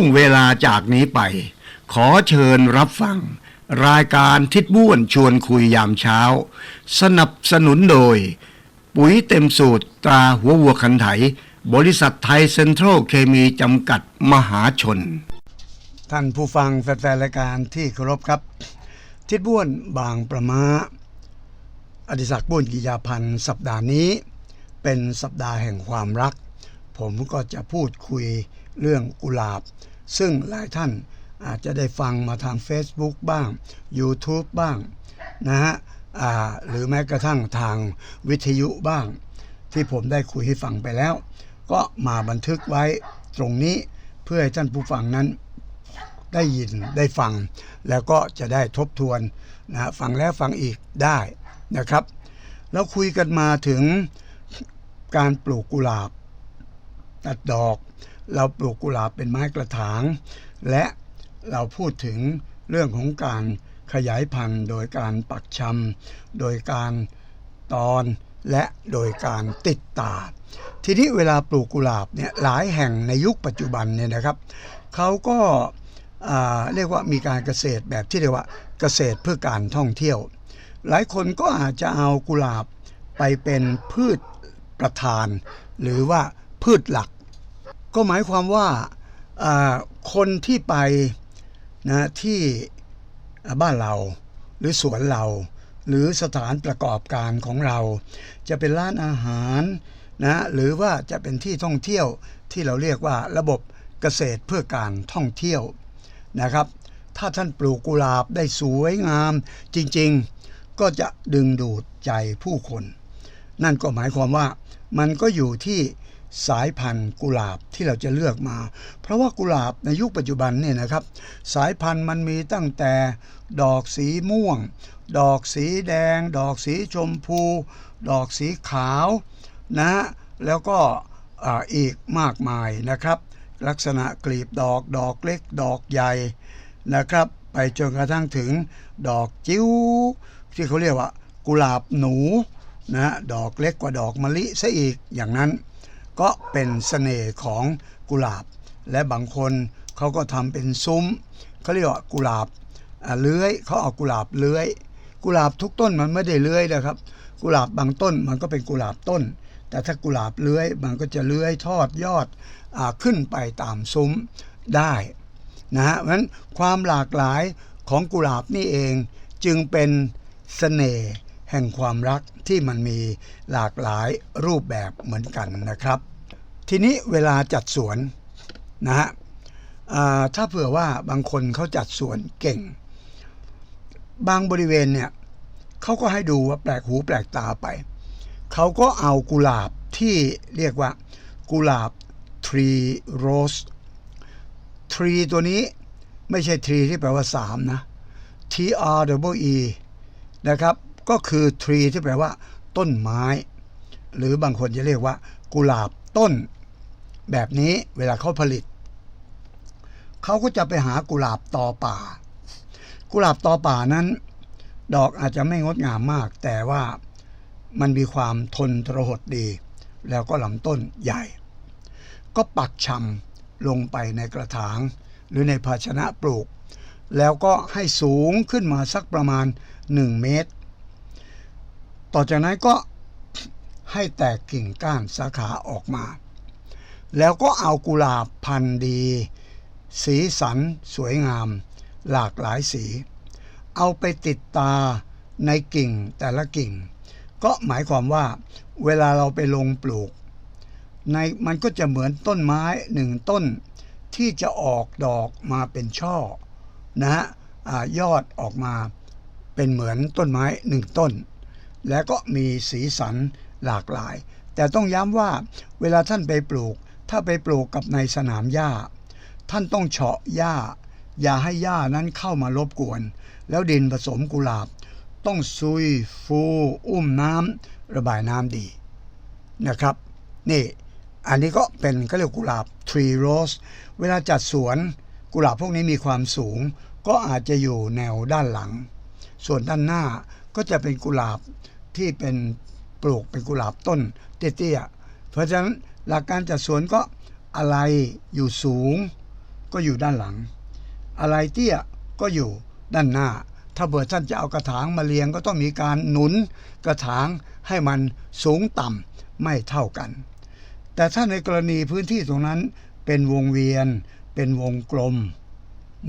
วงเวลาจากนี้ไป ขอเชิญรับฟัง รายการทิศบ้วนชวนคุยยามเช้า สนับสนุนโดย ปุ๋ยเต็มสูตรตราหัววัวคันไถ บริษัทไทยเซ็นทรัลเคมีจำกัดมหาชน ท่านผู้ฟังแฟนๆรายการที่เคารพครับ ทิศบ้วนบางประมาอดิศักดิ์บุญกิยาพันธ์สัปดาห์นี้ เป็นสัปดาห์แห่งความรัก ผมก็จะพูดคุยเรื่องกุหลาบ ซึ่งหลายท่านอาจจะได้ฟังมาทาง Facebook บ้าง YouTube บ้างนะฮะหรือแม้กระทั่งทางวิทยุบ้าง ที่ผมได้คุยให้ฟังไปแล้ว ก็มาบันทึกไว้ตรงนี้เพื่อให้ท่านผู้ฟังนั้นได้ยินได้ฟัง แล้วก็จะได้ทบทวนนะฟังแล้วฟังอีกได้นะครับ แล้วคุยกันมาถึงการปลูกกุหลาบ ตัดดอก เราปลูกกุหลาบเป็นไม้กระถาง และเราพูดถึงเรื่องของการขยายพันธุ์โดยการปักชำโดยการตอนและโดยการติดตาทีนี้เวลาปลูกกุหลาบเนี่ยหลายแห่งในยุคปัจจุบันเนี่ยนะครับเขาก็เรียกว่ามีการเกษตรแบบที่เรียกว่าเกษตรเพื่อการท่องเที่ยว หลายคนก็อาจจะเอากุหลาบไปเป็นพืชประธาน หรือว่าพืชหลัก ก็หมายความว่าคนที่ไปนะที่บ้านเรา หรือสวนเรา หรือสถานประกอบการของเรา จะเป็นร้านอาหารนะหรือว่าจะเป็นที่ท่องเที่ยวที่เราเรียกว่าระบบเกษตรเพื่อการท่องเที่ยวนะครับ ถ้าท่านปลูกกุหลาบได้สวยงาม จริงๆก็จะดึงดูดใจผู้คน นั่นก็หมายความว่ามันก็อยู่ที่ สายพันธุ์กุหลาบที่เราจะเลือกมา เพราะว่ากุหลาบในยุคปัจจุบันเนี่ยนะครับ สายพันธุ์มันมีตั้งแต่ดอกสีม่วง ดอกสีแดง ดอกสีชมพู ดอกสีขาวนะแล้วก็อ,อีกมากมายนะครับ ลักษณะกลีบดอกดอกเล็ก ดอกใหญ่นะครับ ไปจนกระทั่งถึงดอกจิ้ว ที่เขาเรียกว่า กุหลาบหนูนะดอกเล็กกว่าดอกมะลิซะอีกอย่างนั้น ก็เป็นเสน่ห์ของกุหลาบ และบางคนเขาก็ทำเป็นซุ้มเขาเรียกว่ากุหลาบเลื้อยเขาเอากุหลาบเลื้อย กุหลาบทุกต้นมันไม่ได้เลื้อยนะครับ กุหลาบบางต้นมันก็เป็นกุหลาบต้น แต่ถ้ากุหลาบเลื้อยมันก็จะเลื้อยทอดยอดอขึ้นไปตามซุ้มได้นะฮะเพราะฉะนั้นความหลากหลายของกุหลาบนี่เองจึงเป็นเสน่ห์ แห่งความรักที่มันมีหลากหลายรูปแบบเหมือนกันนะครับ ทีนี้เวลาจัดสวนนะฮะถ้าเผื่อว่าบางคนเขาจัดสวนเก่ง บางบริเวณเนี่ยเขาก็ให้ดูว่าแปลกหูแปลกตาไป เขาก็เอากุหลาบที่เรียกว่ากุหลาบทรีโรสทรีตัวนี้ไม่ใช่ทรีที่แปลว่าสามนะ T R W E นะครับ ก็คือทรีที่แปลว่า ต้นไม้ หรือบางคนจะเรียกว่า กุหลาบต้น แบบนี้เวลาเขาผลิต เขาก็จะไปหากุหลาบตอป่า กุหลาบตอป่านั้น ดอกอาจจะไม่งดงามมาก แต่ว่ามันมีความทนทรหดดี แล้วก็ลำต้นใหญ่ ก็ปักชำลงไปในกระถาง หรือในภาชนะปลูก แล้วก็ให้สูงขึ้นมาสักประมาณ 1 เมตร ต่อจากนั้นก็ให้แตกกิ่งก้านสาขาออกมา แล้วก็เอากุหลาบพันธุ์ดี สีสันสวยงาม หลากหลายสี เอาไปติดตาในกิ่งแต่ละกิ่ง ก็หมายความว่า เวลาเราไปลงปลูก ในมันก็จะเหมือนต้นไม้หนึ่งต้น ที่จะออกดอกมาเป็นช่อ นะฮะยอดออกมาเป็นเหมือนต้นไม้หนึ่งต้น แล้วก็มีสีสันหลากหลาย แต่ต้องย้ำว่าเวลาท่านไปปลูก ถ้าไปปลูกกับในสนามหญ้า ท่านต้องเฉาะหญ้า อย่าให้หญ้านั้นเข้ามารบกวน แล้วดินผสมกุหลาบ ต้องซุยฟูอุ้มน้ำระบายน้ำดีนะครับ นี่อันนี้ก็เป็นก็เรียกกุหลาบทรีโรสเวลาจัดสวนกุหลาบพวกนี้มีความสูง ก็อาจจะอยู่แนวด้านหลัง ส่วนด้านหน้าก็จะเป็นกุหลาบ ที่เป็นปลูกเป็นกุหลาบต้นเตี้ยๆเพราะฉะนั้นหลักการจัดสวนก็อะไรอยู่สูง ก็อยู่ด้านหลัง อะไรเตี้ยก็อยู่ด้านหน้า ถ้าเบิดท่านจะเอากระถางมาเรียงก็ต้องมีการหนุนกระถางให้มันสูงต่ำไม่เท่ากัน แต่ถ้าในกรณีพื้นที่ตรงนั้นเป็นวงเวียนเป็นวงกลม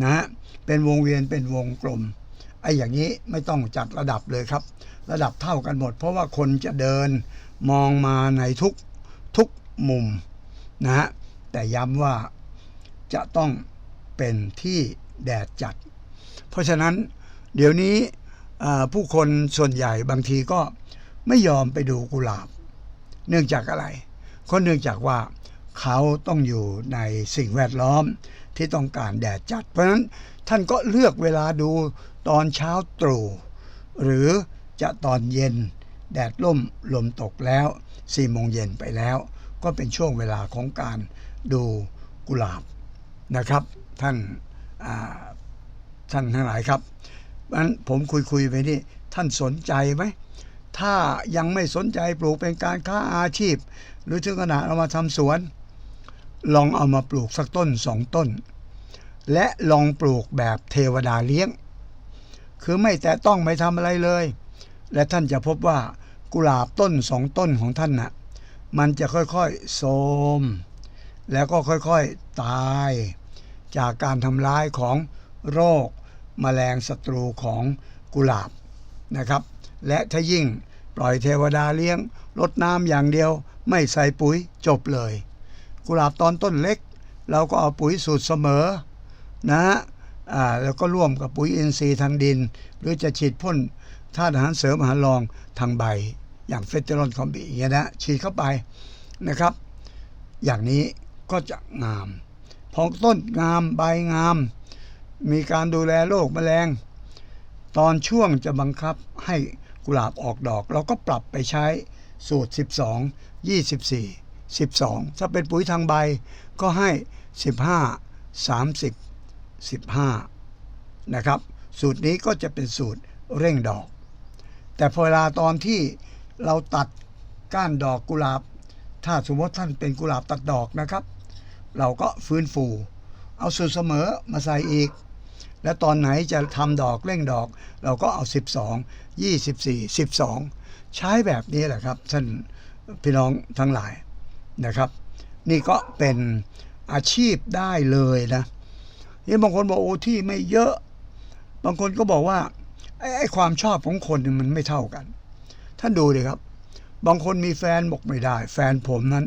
นะฮะเป็นวงเวียนเป็นวงกลม ไอ้อย่างนี้ไม่ต้องจัดระดับเลยครับ ระดับเท่ากันหมด เพราะว่าคนจะเดินมองมาในทุกทุกมุมนะฮะแต่ย้ำว่าจะต้องเป็นที่แดดจัด เพราะฉะนั้นเดี๋ยวนี้ผู้คนส่วนใหญ่บางทีก็ไม่ยอมไปดูกุหลาบ เนื่องจากอะไรก็เนื่องจากว่า เขาต้องอยู่ในสิ่งแวดล้อมที่ต้องการแดดจัด เพราะฉะนั้นท่านก็เลือกเวลาดูตอนเช้าตรู่หรือจะตอนเย็นแดดล่มลมตกแล้วสี่โมงเย็นไปแล้ว ก็เป็นช่วงเวลาของการดูกุหลาบนะครับ ท่านาท่านทั้งหลายครับเพราะนั้นผมคุยคุยๆไปนี่ท่านสนใจไหมถ้ายังไม่สนใจปลูกเป็นการค้าอาชีพ หรือถึงขนาดเอามาทำสวน ลองเอามาปลูกสักต้นสองต้น และลองปลูกแบบเทวดาเลี้ยง คือไม่แต่ต้องไม่ทำอะไรเลย และท่านจะพบว่ากุหลาบต้นสองต้นของท่านน่ะมันจะค่อยๆโทมแล้วก็ค่อยๆตาย จากการทำร้ายของโรคแมลงศัตรูของกุหลาบนะครับ และถ้ายิ่งปล่อยเทวดาเลี้ยงลดน้ำอย่างเดียว ไม่ใส่ปุ๋ยจบเลย กุหลาบตอนต้นเล็ก เราก็เอาปุ๋ยสูตรเสมอนะฮะอ่าแล้วก็ร่วมกับปุ๋ยอินทรีย์ทางดิน หรือจะฉีดพ่นธาตุอาหารเสริมอาหารรองทางใบ อย่างเฟสเตอรอนคอมบีอย่างเงี้ยนะฉีดเข้าไปนะครับ อย่างนี้ก็จะงาม พองต้นงามใบงาม มีการดูแลโรคแมลง ตอนช่วงจะบังคับให้กุหลาบออกดอก เราก็ปรับไปใช้สูตร 12 24 12 ถ้าเป็นปุ๋ยทางใบก็ให้ 15 30 15 นะครับ สูตรนี้ก็จะเป็นสูตรเร่งดอก แต่พอเวลาตอนที่เราตัดก้านดอกกุหลาบ ถ้าสมมติท่านเป็นกุหลาบตัดดอกนะครับ เราก็ฟื้นฟู เอาสูตรเสมอมาใส่อีกและตอนไหนจะทำดอกเร่งดอก เราก็เอา 12 24 12 ใช้แบบนี้แหละครับ ท่านพี่น้องทั้งหลาย นะครับ นี่ก็เป็นอาชีพได้เลยนะนี่บางคนบอกโอ้ที่ไม่เยอะ บางคนก็บอกว่าไอ้ไอความชอบของคนมันไม่เท่ากัน ท่านดูดิครับ บางคนมีแฟนบอกไม่ได้ แฟนผมนั้น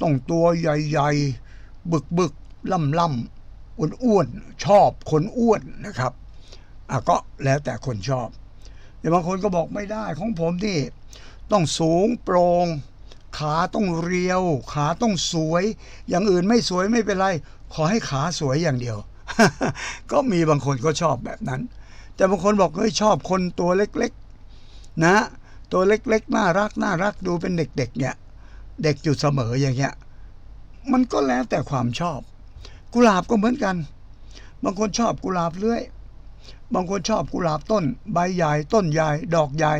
ต้องตัวใหญ่ๆ บึกบึกล่ำล่ำๆอ้วนๆชอบคนอ้วนนะครับอะก็แล้วแต่คนชอบแต่บางคนก็บอกไม่ได้ของผมที่ ต้องสูงโปร่ง ขาต้องเรียว ขาต้องสวย อย่างอื่นไม่สวยไม่เป็นไร ขอให้ขาสวยอย่างเดียว ก็มีบางคนก็ชอบแบบนั้น แต่บางคนบอกเฮ้ยชอบคนตัวเล็กๆ นะ ตัวเล็กๆ น่ารักน่ารักดูเป็นเด็กๆ เนี่ย เด็กอยู่เสมออย่างเงี้ย มันก็แล้วแต่ความชอบ กุหลาบก็เหมือนกัน บางคนชอบกุหลาบเลื้อย บางคนชอบกุหลาบต้น ใบใหญ่ต้นใหญ่ดอกใหญ่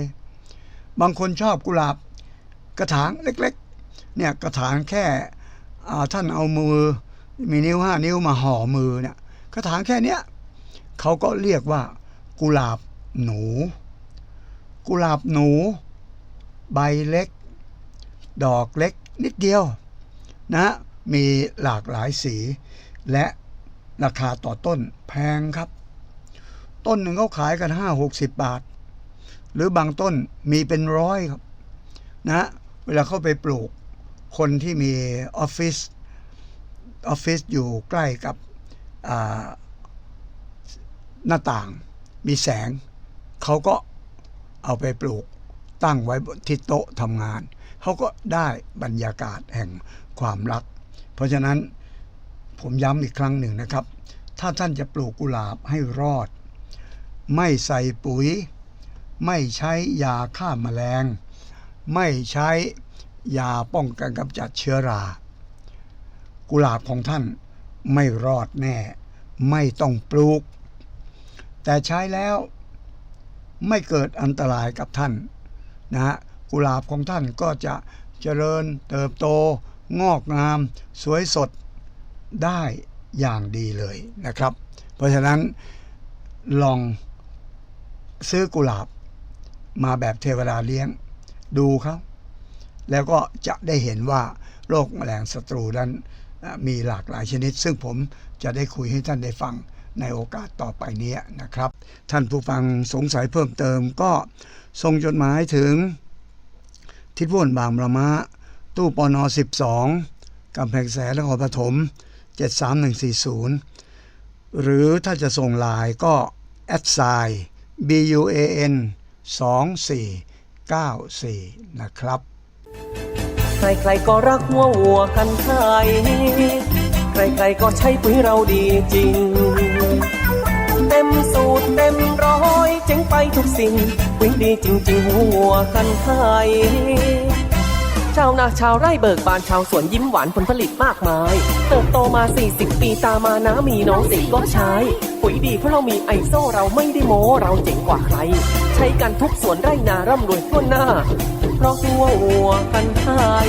บางคนชอบกุหลาบ กระถางเล็กๆเนี่ยกระถางแค่ท่านเอามือมีนิ้วห้านิ้วมาห่อมือเนี่ยกระถางแค่เนี้ยเขาก็เรียกว่ากุหลาบหนู กุหลาบหนู ใบเล็ก ดอกเล็กนิดเดียวนะมีหลากหลายสี และราคาต่อต้นแพงครับ ต้นหนึ่งเขาขายกันห้าหกสิบบาท หรือบางต้นมีเป็นร้อยครับนะ เวลาเข้าไปปลูกคนที่มีออฟฟิศออฟฟิศอยู่ใกล้กับหน้าต่างมีแสง เขาก็เอาไปปลูกตั้งไว้ที่โต๊ะทำงาน เขาก็ได้บรรยากาศแห่งความรัก เพราะฉะนั้นผมย้ำอีกครั้งหนึ่งนะครับ ถ้าท่านจะปลูกกุหลาบให้รอด ไม่ใส่ปุ๋ย ไม่ใช้ยาฆ่าแมลง ไม่ใช้ยาป้องกันกำจัดเชื้อรา กุหลาบของท่านไม่รอดแน่ ไม่ต้องปลูก แต่ใช้แล้วไม่เกิดอันตรายกับท่านนะฮะกุหลาบของท่านก็จะเจริญเติบโต งอกงาม สวยสดได้อย่างดีเลยนะครับ เพราะฉะนั้นลองซื้อกุหลาบมาแบบเทวดาเลี้ยง ดูครับ แล้วก็จะได้เห็นว่าโรคแมลงศัตรูนั้นมีหลากหลายชนิด ซึ่งผมจะได้คุยให้ท่านได้ฟังในโอกาสต่อไปนี้นะครับ ท่านผู้ฟังสงสัยเพิ่มเติมก็ส่งจดหมายถึง ทิศวุ่นบางประมะ ตู้ปนอ12กำแพงแสนนครปฐม73140 หรือถ้าจะส่งลายก็แอดไซน์ B U A N 2 4 94 นะครับ ใครๆก็รักหัววัวกันไทยใครๆก็ใช้ปุ๋ยเราดีจริง เต็มสูตรเต็มร้อยเจ๋งไปทุกสิ่งปุ๋ยดีจริงๆหัวกันไทยชาวนาชาวไร่เบิกบานชาวสวนยิ้มหวานผลผลิตมากมาย เติบโตมา 40 ปีตามานะมีน้องสีก็ใช้ ปุ๋ยดีเพราะเรามีไอโซเราไม่ได้โม้เราเจ๋งกว่าใคร ช้กันทุกสวนไร่นาร่ำรวยทั่วหน้า เพราะหัววัวกันไทย